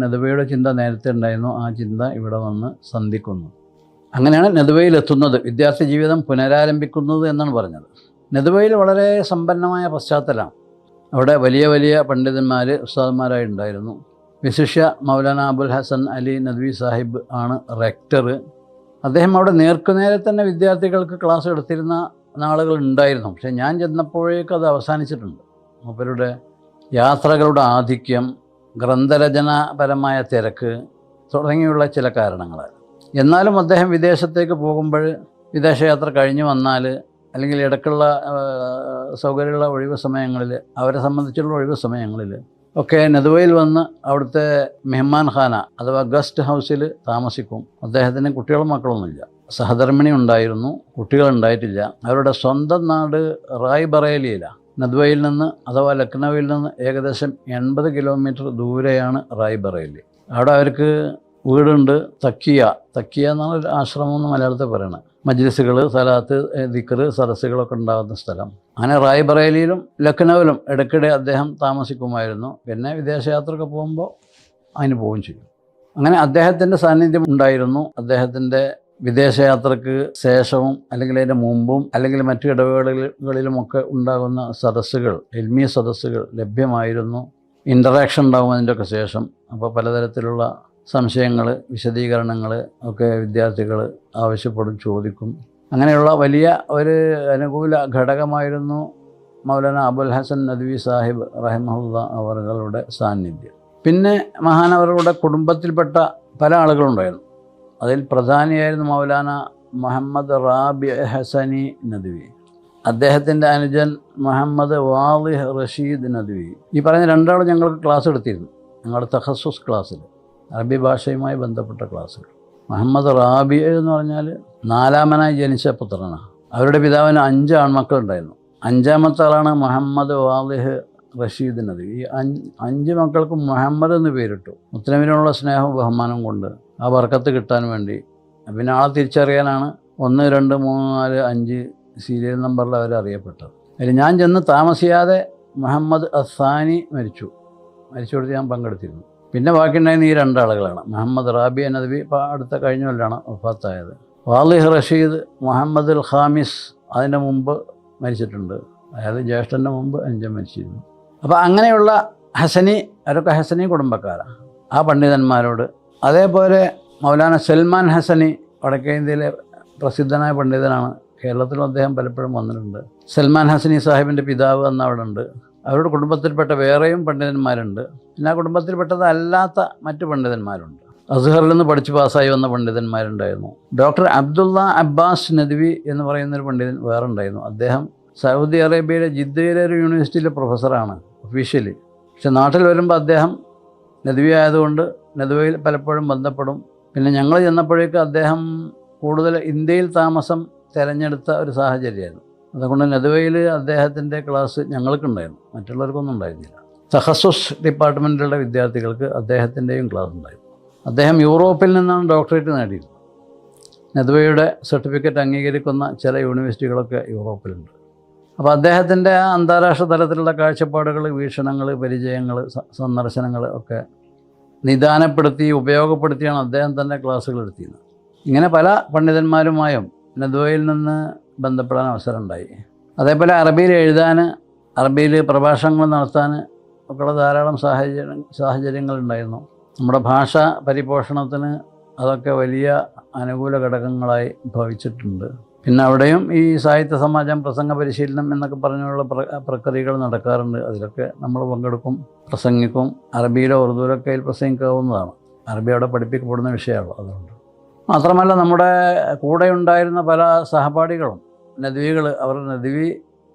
നെതുവയുടെ ചിന്ത നേരത്തെ ഉണ്ടായിരുന്നു. ആ ചിന്ത ഇവിടെ വന്ന് സന്ധിക്കുന്നു. അങ്ങനെയാണ് നെതുവയിലെത്തുന്നത് വിദ്യാർത്ഥി ജീവിതം പുനരാരംഭിക്കുന്നത് എന്നാണ് പറഞ്ഞത്. നെതുവയിൽ വളരെ സമ്പന്നമായ പശ്ചാത്തലമാണ് അവിടെ വലിയ വലിയ പണ്ഡിതന്മാർ ഉസ്താദന്മാരായിട്ടുണ്ടായിരുന്നു. വിശിഷ്യ മൗലാന അബുൽ ഹസൻ അലി നദ്വി സാഹിബ് ആണ് റെക്ടർ അദ്ദേഹം അവിടെ നേർക്കുനേരെ തന്നെ വിദ്യാർത്ഥികൾക്ക് ക്ലാസ് എടുത്തിരുന്ന നാളുകൾ ഉണ്ടായിരുന്നു. പക്ഷേ ഞാൻ ചെന്നപ്പോഴേക്കും അത് അവസാനിച്ചിട്ടുണ്ട്. അവരുടെ യാത്രകളുടെ ആധിക്യം ഗ്രന്ഥരചനാപരമായ തിരക്ക് തുടങ്ങിയുള്ള ചില കാരണങ്ങളാൽ എന്നാലും അദ്ദേഹം വിദേശത്തേക്ക് പോകുമ്പോൾ വിദേശയാത്ര കഴിഞ്ഞു വന്നാൽ അല്ലെങ്കിൽ ഇടയ്ക്കുള്ള സൗകര്യമുള്ള ഒഴിവ് സമയങ്ങളിൽ അവരെ സംബന്ധിച്ചുള്ള ഒഴിവ് സമയങ്ങളിൽ ഒക്കെ നെതുവയിൽ വന്ന് അവിടുത്തെ മെഹ്മാൻ ഖാന അഥവാ ഗസ്റ്റ് ഹൗസിൽ താമസിക്കും. അദ്ദേഹത്തിന് കുട്ടികളും മക്കളൊന്നുമില്ല സഹധർമ്മിണി ഉണ്ടായിരുന്നു കുട്ടികളുണ്ടായിട്ടില്ല അവരുടെ സ്വന്തം നാട് റായ് ബറേലിയിലാണ് നദ്വയിൽ നിന്ന് അഥവാ ലക്നൌവിൽ നിന്ന് ഏകദേശം എൺപത് കിലോമീറ്റർ ദൂരെയാണ് റായ്ബറേലി. അവിടെ അവർക്ക് വീടുണ്ട്. തക്കിയ. തക്കിയ എന്നാണ് ആശ്രമം എന്ന് മലയാളത്തിൽ പറയണത്. മജ്ലിസുകൾ സലാത്ത് ദിക്കർ സദസ്സുകളൊക്കെ ഉണ്ടാകുന്ന സ്ഥലം. അങ്ങനെ റായ്ബറേലിയിലും ലക്നൌവിലും ഇടയ്ക്കിടെ അദ്ദേഹം താമസിക്കുമായിരുന്നു. പിന്നെ വിദേശയാത്രയൊക്കെ പോകുമ്പോൾ അതിന് പോവുകയും ചെയ്യും അങ്ങനെ അദ്ദേഹത്തിന്റെ സാന്നിധ്യം ഉണ്ടായിരുന്നു. അദ്ദേഹത്തിന്റെ വിദേശയാത്രക്ക് ശേഷവും അല്ലെങ്കിൽ അതിന്റെ മുമ്പും അല്ലെങ്കിൽ മറ്റു ഇടവേളകളിലുമൊക്കെ ഉണ്ടാകുന്ന സദസ്സുകൾ എൽമിയ സദസ്സുകൾ ലഭ്യമായിരുന്നു. ഇന്ററാക്ഷൻ ഉണ്ടാകും അതിന്റെയൊക്കെ ശേഷം. അപ്പോൾ പലതരത്തിലുള്ള സംശയങ്ങൾ വിശദീകരണങ്ങൾ ഒക്കെ വിദ്യാർത്ഥികൾ ആവശ്യപ്പെടും ചോദിക്കും. അങ്ങനെയുള്ള വലിയ ഒരു അനുകൂല ഘടകമായിരുന്നു മൗലാന അബുൽ ഹസൻ നദ്വി സാഹിബ് റഹ്മുല്ല അവറുകളുടെ സാന്നിധ്യം. പിന്നെ മഹാനവറുടെ കുടുംബത്തിൽപ്പെട്ട പല ആളുകളുണ്ടായിരുന്നു. അതിൽ പ്രധാനിയായിരുന്നു മൗലാന മുഹമ്മദ് റാബി ഹസനി നദ്വി. അദ്ദേഹത്തിന്റെ അനുജൻ മുഹമ്മദ് വാലി റഷീദ് നദ്വി. ഈ പറഞ്ഞ രണ്ടാളും ഞങ്ങൾക്ക് ക്ലാസ് എടുത്തിരുന്നു. ഞങ്ങളുടെ തഹസുസ് ക്ലാസ്സിൽ. അറബി ഭാഷയുമായി ബന്ധപ്പെട്ട ക്ലാസ്സുകൾ മുഹമ്മദ് റാബി എന്ന് പറഞ്ഞാൽ നാലാമനായി ജനിച്ച പുത്രനാണ്. അവരുടെ പിതാവിന് അഞ്ച് ആൺമക്കളുണ്ടായിരുന്നു. അഞ്ചാമത്തെ ആളാണ് മുഹമ്മദ് വാലിഹ് റഷീദ് നദ്വി. ഈ അഞ്ച് മക്കൾക്കും മുഹമ്മദ് എന്ന് പേരിട്ടു. മുത്തലമിനോടുള്ള സ്നേഹവും ബഹുമാനവും കൊണ്ട് ആ വർക്കത്ത് കിട്ടാൻ വേണ്ടി. പിന്നെ ആളെ തിരിച്ചറിയാനാണ് ഒന്ന് രണ്ട് മൂന്ന് നാല് അഞ്ച് സീരിയൽ നമ്പറിൽ അവർ അറിയപ്പെട്ടത്. അതിൽ ഞാൻ ചെന്ന് താമസിയാതെ മുഹമ്മദ് അസാനി മരിച്ചു. മരിച്ചുകൊടുത്ത് ഞാൻ പങ്കെടുത്തിരുന്നു. പിന്നെ ബാക്കിയുണ്ടായിരുന്ന ഈ രണ്ടാളുകളാണ് മുഹമ്മദ് റാബി നദവി ഇപ്പോൾ അടുത്ത കഴിഞ്ഞ കൊല്ലാണ് വഫാത്തായത്. വാലിഹ് റഷീദ് മുഹമ്മദ് അൽ ഖാമിസ് അതിന്റെ മുമ്പ് മരിച്ചിട്ടുണ്ട്. അതായത് ജ്യേഷ്ഠന്റെ മുമ്പ് അഞ്ചം മരിച്ചിരുന്നു. അപ്പോൾ അങ്ങനെയുള്ള ഹസനി അവരൊക്കെ ഹസനി കുടുംബക്കാരാണ് ആ പണ്ഡിതന്മാരോട് അതേപോലെ മൗലാന സൽമാൻ ഹസനി വടക്കേ ഇന്ത്യയിലെ പ്രസിദ്ധനായ പണ്ഡിതനാണ്. കേരളത്തിലും അദ്ദേഹം പലപ്പോഴും വന്നിട്ടുണ്ട്. സൽമാൻ ഹസനി സാഹിബിന്റെ പിതാവ് അന്ന് അവിടെ ഉണ്ട്. അവരുടെ കുടുംബത്തിൽപ്പെട്ട വേറെയും പണ്ഡിതന്മാരുണ്ട്. പിന്നെ ആ കുടുംബത്തിൽപ്പെട്ടതല്ലാത്ത മറ്റു പണ്ഡിതന്മാരുണ്ട്. അസ്ഹറിൽ നിന്ന് പഠിച്ച് പാസ്സായി വന്ന പണ്ഡിതന്മാരുണ്ടായിരുന്നു. ഡോക്ടർ അബ്ദുള്ള അബ്ബാസ് നദ്വി എന്ന് പറയുന്ന ഒരു പണ്ഡിതൻ വേറെ ഉണ്ടായിരുന്നു അദ്ദേഹം സൗദി അറേബ്യയിലെ ജിദ്ദയിലെ ഒരു യൂണിവേഴ്സിറ്റിയിലെ പ്രൊഫസറാണ് ഒഫീഷ്യലി. പക്ഷെ നാട്ടിൽ വരുമ്പോൾ അദ്ദേഹം നദ്വി ആയതുകൊണ്ട് നദ്വയിൽ പലപ്പോഴും ബന്ധപ്പെടും. പിന്നെ ഞങ്ങൾ ചെന്നപ്പോഴേക്ക് അദ്ദേഹം കൂടുതൽ ഇന്ത്യയിൽ താമസം തിരഞ്ഞെടുത്ത ഒരു സാഹചര്യമായിരുന്നു. അതുകൊണ്ട് നെതുവയിൽ അദ്ദേഹത്തിന്റെ ക്ലാസ് ഞങ്ങൾക്കുണ്ടായിരുന്നു. മറ്റുള്ളവർക്കൊന്നും ഉണ്ടായിരുന്നില്ല. സഹസ്വസ് ഡിപ്പാർട്ട്മെന്റിലുള്ള വിദ്യാർത്ഥികൾക്ക് അദ്ദേഹത്തിന്റെയും ക്ലാസ് ഉണ്ടായിരുന്നു. അദ്ദേഹം യൂറോപ്പിൽ നിന്നാണ് ഡോക്ടറേറ്റ് നേടിയത് നെതുവയുടെ സർട്ടിഫിക്കറ്റ് അംഗീകരിക്കുന്ന ചില യൂണിവേഴ്സിറ്റികളൊക്കെ യൂറോപ്പിലുണ്ട്. അപ്പോൾ അദ്ദേഹത്തിന്റെ അന്താരാഷ്ട്ര തലത്തിലുള്ള കാഴ്ചപ്പാടുകൾ വീക്ഷണങ്ങൾ പരിചയങ്ങൾ സന്ദർശനങ്ങൾ ഒക്കെ നിദാനപ്പെടുത്തി ഉപയോഗപ്പെടുത്തിയാണ് അദ്ദേഹം തന്നെ ക്ലാസ്സുകൾ എടുത്തിയത് ഇങ്ങനെ പല പണ്ഡിതന്മാരുമായും നദ്വയിൽ നിന്ന് ബന്ധപ്പെടാൻ അവസരമുണ്ടായി. അതേപോലെ അറബിയിൽ എഴുതാൻ അറബിയിൽ പ്രഭാഷണങ്ങൾ നടത്താൻ ഒക്കെയുള്ള ധാരാളം സാഹചര്യം സാഹചര്യങ്ങളുണ്ടായിരുന്നു നമ്മുടെ ഭാഷ പരിപോഷണത്തിന് അതൊക്കെ വലിയ അനുകൂല ഘടകങ്ങളായി ഭവിച്ചിട്ടുണ്ട്. പിന്നെ അവിടെയും ഈ സാഹിത്യ സമാജം പ്രസംഗ പരിശീലനം എന്നൊക്കെ പറഞ്ഞുള്ള പ്ര പ്രക്രിയകൾ നടക്കാറുണ്ട്. അതിലൊക്കെ നമ്മൾ പങ്കെടുക്കും പ്രസംഗിക്കും. അറബിയിലോ ഉറുദുവിലൊക്കെ അതിൽ പ്രസംഗിക്കാവുന്നതാണ്. അറബി അവിടെ പഠിപ്പിക്കപ്പെടുന്ന വിഷയമാണ് അതുകൊണ്ട്. മാത്രമല്ല നമ്മുടെ കൂടെ ഉണ്ടായിരുന്ന പല സഹപാഠികളും നദ്വികൾ അവർ നദ്വി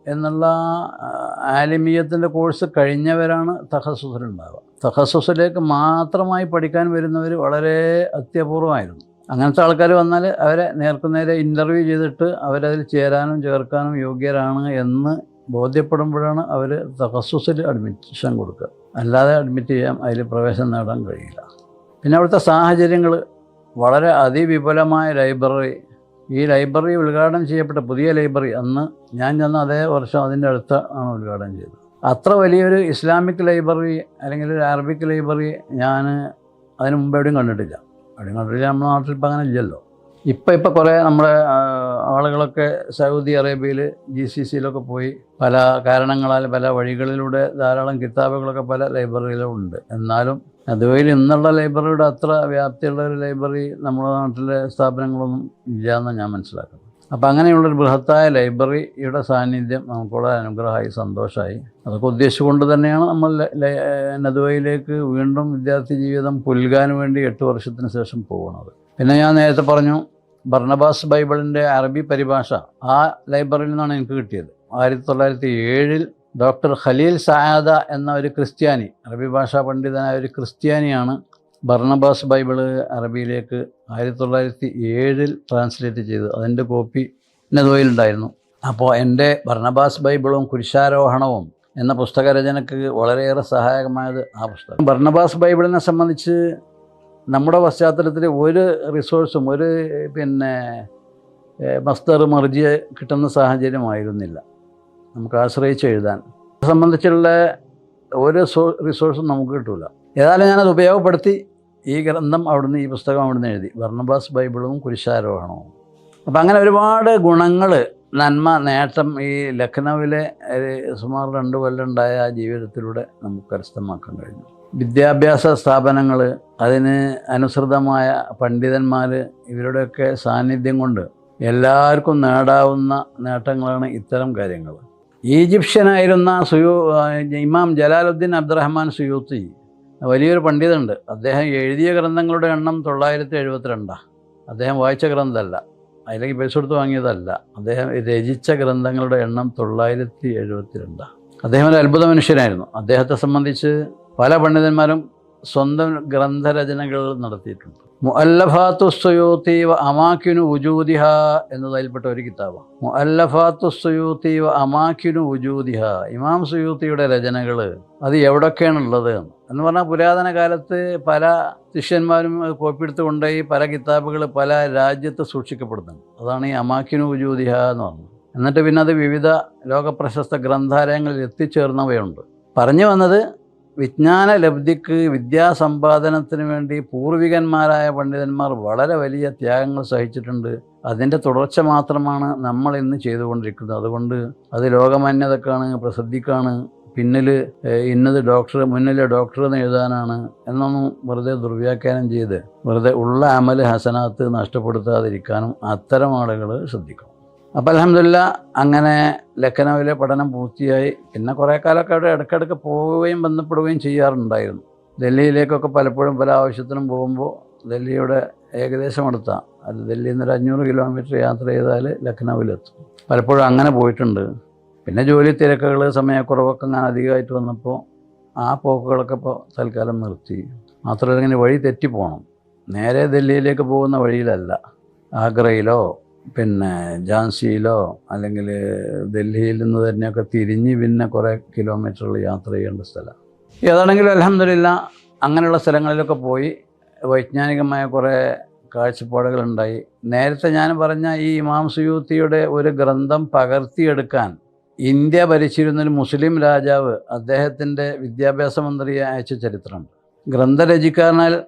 എന്നുള്ള ആലിമീയത്തിന്റെ കോഴ്സ് കഴിഞ്ഞവരാണ് തഹസുസിലുണ്ടാവുക തഹസുസിലേക്ക് മാത്രമായി പഠിക്കാൻ വരുന്നവർ വളരെ അത്യപൂർവമായിരുന്നു. അങ്ങനത്തെ ആൾക്കാർ വന്നാൽ അവരെ നേർക്കുനേരെ ഇന്റർവ്യൂ ചെയ്തിട്ട് അവരതിൽ ചേരാനും ചേർക്കാനും യോഗ്യരാണ് എന്ന് ബോധ്യപ്പെടുമ്പോഴാണ് അവർ തഹസുസിൽ അഡ്മിഷൻ കൊടുക്കുക. അല്ലാതെ അഡ്മിറ്റ് ചെയ്യാൻ അതിൽ പ്രവേശനം നേടാൻ കഴിയില്ല. പിന്നെ അവിടുത്തെ സാഹചര്യങ്ങൾ വളരെ അതിവിപുലമായ ലൈബ്രറി ഈ ലൈബ്രറി ഉദ്ഘാടനം ചെയ്യപ്പെട്ട പുതിയ ലൈബ്രറി അന്ന് ഞാൻ ചെന്ന അതേ വർഷം അതിന്റെ അടുത്ത് ആണ് ഉദ്ഘാടനം ചെയ്തത്. അത്ര വലിയൊരു ഇസ്ലാമിക് ലൈബ്രറി അല്ലെങ്കിൽ ഒരു അറബിക് ലൈബ്രറി ഞാൻ അതിനു മുമ്പ് എവിടെയും കണ്ടിട്ടില്ല. കണ്ടിട്ടില്ല നമ്മുടെ നാട്ടിൽ ഇപ്പം അങ്ങനെ ഇല്ലല്ലോ. ഇപ്പം ഇപ്പം കുറേ നമ്മുടെ ആളുകളൊക്കെ സൗദി അറേബ്യയിൽ ജി സി സിയിലൊക്കെ പോയി പല കാരണങ്ങളാൽ പല വഴികളിലൂടെ ധാരാളം കിതാബുകളൊക്കെ പല ലൈബ്രറിയിലും ഉണ്ട്. എന്നാലും അതുവഴി ഇന്നുള്ള ലൈബ്രറിയുടെ അത്ര വ്യാപ്തിയുള്ള ഒരു ലൈബ്രറി നമ്മുടെ നാട്ടിലെ സ്ഥാപനങ്ങളൊന്നും ഇല്ല എന്ന് ഞാൻ മനസ്സിലാക്കുന്നത്. അപ്പം അങ്ങനെയുള്ളൊരു ബൃഹത്തായ ലൈബ്രറിയുടെ സാന്നിധ്യം നമുക്ക് വളരെ അനുഗ്രഹമായി സന്തോഷമായി. അതൊക്കെ ഉദ്ദേശിച്ചുകൊണ്ട് തന്നെയാണ് നമ്മൾ നദുവയിലേക്ക് വീണ്ടും വിദ്യാർത്ഥി ജീവിതം പുൽകാൻ വേണ്ടി എട്ട് വർഷത്തിന് ശേഷം പോകുന്നത്. പിന്നെ ഞാൻ നേരത്തെ പറഞ്ഞു ബർണബാസ് ബൈബിളിന്റെ അറബി പരിഭാഷ ആ ലൈബ്രറിയിൽ നിന്നാണ് എനിക്ക് കിട്ടിയത്. ആയിരത്തി തൊള്ളായിരത്തി ഏഴിൽ ഡോക്ടർ ഖലീൽ സയാദ എന്ന ഒരു ക്രിസ്ത്യാനി അറബി ഭാഷാ പണ്ഡിതനായ ഒരു ക്രിസ്ത്യാനിയാണ് ബർണബാസ് ബൈബിൾ അറബിയിലേക്ക് ആയിരത്തി തൊള്ളായിരത്തി ഏഴിൽ ട്രാൻസ്ലേറ്റ് ചെയ്തു അതിന്റെ കോപ്പി നെതുവയിലുണ്ടായിരുന്നു അപ്പോൾ എന്റെ ഭർണബാസ് ബൈബിളും കുരിശാരോഹണവും എന്ന പുസ്തകരചനയ്ക്ക് വളരെയേറെ സഹായകമായത് ആ പുസ്തകം. ഭർണബാസ് ബൈബിളിനെ സംബന്ധിച്ച് നമ്മുടെ പശ്ചാത്തലത്തിൽ ഒരു റിസോഴ്സും ഒരു പിന്നെ മസ്തർ മർജിയ കിട്ടുന്ന സാഹചര്യമായിരുന്നില്ല. നമുക്ക് ആശ്രയിച്ച് എഴുതാൻ. സംബന്ധിച്ചുള്ള ഒരു റിസോഴ്സും നമുക്ക് കിട്ടില്ല ഏതായാലും ഞാനത് ഉപയോഗപ്പെടുത്തി ഈ ഗ്രന്ഥം അവിടുന്ന് ഈ പുസ്തകം അവിടുന്ന് എഴുതി. വർണബാസ് ബൈബിളും കുരിശാരോഹണവും അപ്പം അങ്ങനെ ഒരുപാട് ഗുണങ്ങൾ നന്മ നേട്ടം ഈ ലഖ്നൗവിലെ സുമാർ രണ്ട് കൊല്ലുണ്ടായ ആ ജീവിതത്തിലൂടെ നമുക്ക് കരസ്ഥമാക്കാൻ കഴിഞ്ഞു. വിദ്യാഭ്യാസ സ്ഥാപനങ്ങൾ അതിന് അനുസൃതമായ പണ്ഡിതന്മാർ ഇവരുടെയൊക്കെ സാന്നിധ്യം കൊണ്ട് എല്ലാവർക്കും നേടാവുന്ന നേട്ടങ്ങളാണ് ഇത്തരം കാര്യങ്ങൾ. ഈജിപ്ഷ്യനായിരുന്ന സുയൂ ഇമാം ജലാലുദ്ദീൻ അബ്ദുറഹ്മാൻ സുയൂത്തി വലിയൊരു പണ്ഡിതുണ്ട്. അദ്ദേഹം എഴുതിയ ഗ്രന്ഥങ്ങളുടെ എണ്ണം തൊള്ളായിരത്തി എഴുപത്തിരണ്ടാണ് അദ്ദേഹം വായിച്ച ഗ്രന്ഥമല്ല. അതിലേക്ക് പൈസ കൊടുത്ത് വാങ്ങിയതല്ല. അദ്ദേഹം രചിച്ച ഗ്രന്ഥങ്ങളുടെ എണ്ണം തൊള്ളായിരത്തി എഴുപത്തിരണ്ടാണ് അദ്ദേഹം ഒരു അത്ഭുത മനുഷ്യനായിരുന്നു. അദ്ദേഹത്തെ സംബന്ധിച്ച് പല പണ്ഡിതന്മാരും സ്വന്തം ഗ്രന്ഥരചനകൾ നടത്തിയിട്ടുണ്ട്. മുഅല്ലഫാത്തു സുയൂത്തി അമാക്കിനു ഉജൂദിഹ എന്നതിൽപ്പെട്ട ഒരു കിതാബാണ് മുഅല്ലഫാത്തു സുയൂത്തി അമാക്കിനു ഉജൂദിഹ ഇമാം സുയൂത്തിയുടെ രചനകൾ അത് എവിടൊക്കെയാണുള്ളത് എന്ന്. പറഞ്ഞാൽ പുരാതന കാലത്ത് പല ശിഷ്യന്മാരും കോപ്പിയെടുത്ത് കൊണ്ടുപോയി പല കിതാബുകൾ പല രാജ്യത്ത് സൂക്ഷിക്കപ്പെടുന്നുണ്ട്. അതാണ് ഈ അമാക്കിനു ഉജൂദിഹ എന്ന് പറഞ്ഞത്. എന്നിട്ട് പിന്നെ അത് വിവിധ ലോകപ്രശസ്ത ഗ്രന്ഥാലയങ്ങളിൽ എത്തിച്ചേർന്നവയുണ്ട്. പറഞ്ഞു വന്നത് വിജ്ഞാന ലബ്ധിക്ക് വിദ്യാസമ്പാദനത്തിന് വേണ്ടി പൂർവികന്മാരായ പണ്ഡിതന്മാർ വളരെ വലിയ ത്യാഗങ്ങൾ സഹിച്ചിട്ടുണ്ട്. അതിന്റെ തുടർച്ച മാത്രമാണ് നമ്മൾ ഇന്ന് ചെയ്തുകൊണ്ടിരിക്കുന്നത്. അതുകൊണ്ട് അത് ലോകമാന്യതക്കാണ് പ്രസിദ്ധിക്കാണ്. പിന്നിൽ ഇന്നത് ഡോക്ടർ മുന്നിലെ ഡോക്ടർ എന്ന് എഴുതാനാണ് എന്നൊന്നും വെറുതെ ദുർവ്യാഖ്യാനം ചെയ്ത് വെറുതെ ഉള്ള അമൽ ഹസനാത്ത് നഷ്ടപ്പെടുത്താതിരിക്കാനും അത്തരം ആളുകൾ ശ്രദ്ധിക്കണം. അപ്പോൾ അലഹമില്ല അങ്ങനെ ലഖനൗവിലെ പഠനം പൂർത്തിയായി. പിന്നെ കുറേ കാലമൊക്കെ അവിടെ ഇടയ്ക്കിടയ്ക്ക് പോവുകയും ബന്ധപ്പെടുകയും ചെയ്യാറുണ്ടായിരുന്നു. ഡൽഹിയിലേക്കൊക്കെ പലപ്പോഴും പല ആവശ്യത്തിനും പോകുമ്പോൾ ഡൽഹിയുടെ ഏകദേശം അടുത്താണ് അത് ഡൽഹിയിൽ നിന്ന് ഒരു അഞ്ഞൂറ് കിലോമീറ്റർ യാത്ര ചെയ്താൽ ലഖനൗവിലെത്തും. പലപ്പോഴും അങ്ങനെ പോയിട്ടുണ്ട്. പിന്നെ ജോലി തിരക്കുകൾ സമയക്കുറവൊക്കെ ഞാൻ അധികമായിട്ട് വന്നപ്പോൾ ആ പോക്കുകളൊക്കെ ഇപ്പോൾ തൽക്കാലം നിർത്തി. മാത്രമല്ല ഇങ്ങനെ വഴി തെറ്റി പോകണം നേരെ ഡൽഹിയിലേക്ക് പോകുന്ന വഴിയിലല്ല. ആഗ്രയിലോ പിന്നെ ഝാൻസിയിലോ അല്ലെങ്കിൽ ഡൽഹിയിൽ നിന്ന് തന്നെയൊക്കെ തിരിഞ്ഞ് പിന്നെ കുറേ കിലോമീറ്ററുകൾ യാത്ര ചെയ്യേണ്ട സ്ഥലം. ഏതാണെങ്കിലും അലഹമില്ല അങ്ങനെയുള്ള സ്ഥലങ്ങളിലൊക്കെ പോയി വൈജ്ഞാനികമായ കുറേ കാഴ്ചപ്പാടുകളുണ്ടായി നേരത്തെ ഞാൻ പറഞ്ഞ ഈ ഇമാം സുയൂത്തിയുടെ ഒരു ഗ്രന്ഥം പകർത്തിയെടുക്കാൻ ഇന്ത്യ ഭരിച്ചിരുന്നൊരു മുസ്ലിം രാജാവ് അദ്ദേഹത്തിന്റെ വിദ്യാഭ്യാസ മന്ത്രിയെ അയച്ച ചരിത്രമുണ്ട്. ഗ്രന്ഥരചിക്കാരനാൽ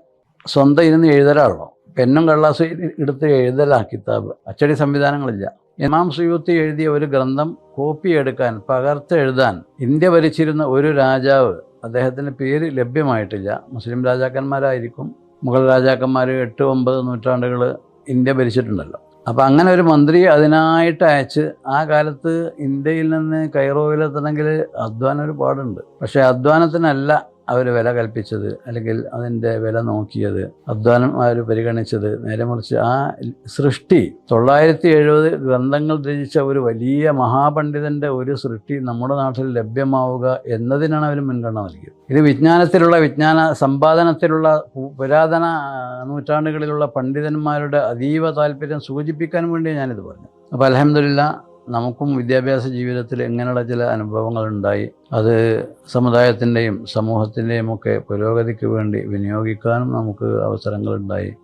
സ്വന്തം ഇരുന്ന് എഴുതലാണല്ലോ. പെന്നും കള്ളാസ് എടുത്ത് എഴുതലാ കിതാബ്. അച്ചടി സംവിധാനങ്ങളില്ല. ഇമാം സുയൂത്തി എഴുതിയ ഒരു ഗ്രന്ഥം കോപ്പി എടുക്കാൻ പകർത്ത് എഴുതാൻ ഇന്ത്യ ഭരിച്ചിരുന്ന ഒരു രാജാവ് അദ്ദേഹത്തിന്റെ പേര് ലഭ്യമായിട്ടില്ല. മുസ്ലിം രാജാക്കന്മാരായിരിക്കും. മുഗൾ രാജാക്കന്മാർ എട്ട് ഒമ്പത് നൂറ്റാണ്ടുകൾ ഇന്ത്യ ഭരിച്ചിട്ടുണ്ടല്ലോ. അപ്പോൾ അങ്ങനെ ഒരു മന്ത്രി അതിനായിട്ട് അയച്ച് ആ കാലത്ത് ഇന്ത്യയിൽ നിന്ന് കൈറോയിലെത്തണമെങ്കിൽ അധ്വാനം ഒരു പാടുണ്ട് പക്ഷേ അധ്വാനത്തിനല്ല അവർ വില കൽപ്പിച്ചത് അല്ലെങ്കിൽ അതിന്റെ വില നോക്കിയത് അധ്വാനം അവർ പരിഗണിച്ചത്. നേരെ മറിച്ച് ആ സൃഷ്ടി തൊള്ളായിരത്തി എഴുപത് ഗ്രന്ഥങ്ങൾ രചിച്ച ഒരു വലിയ മഹാപണ്ഡിതന്റെ ഒരു സൃഷ്ടി നമ്മുടെ നാട്ടിൽ ലഭ്യമാവുക എന്നതിനാണ് അവർ മുൻഗണന നൽകിയത്. ഇത് വിജ്ഞാനത്തിലുള്ള വിജ്ഞാന സമ്പാദനത്തിലുള്ള പുരാതന നൂറ്റാണ്ടുകളിലുള്ള പണ്ഡിതന്മാരുടെ അതീവ താല്പര്യം സൂചിപ്പിക്കാൻ വേണ്ടി ഞാനിത് പറഞ്ഞു. അപ്പോൾ അലഹമില്ല നമുക്കും വിദ്യാഭ്യാസ ജീവിതത്തിൽ ഇങ്ങനെയുള്ള ചില അനുഭവങ്ങൾ ഉണ്ടായി അത് സമുദായത്തിന്റെയും സമൂഹത്തിന്റെയും ഒക്കെ പുരോഗതിക്ക് വേണ്ടി വിനിയോഗിക്കാനും നമുക്ക് അവസരങ്ങളുണ്ടായി.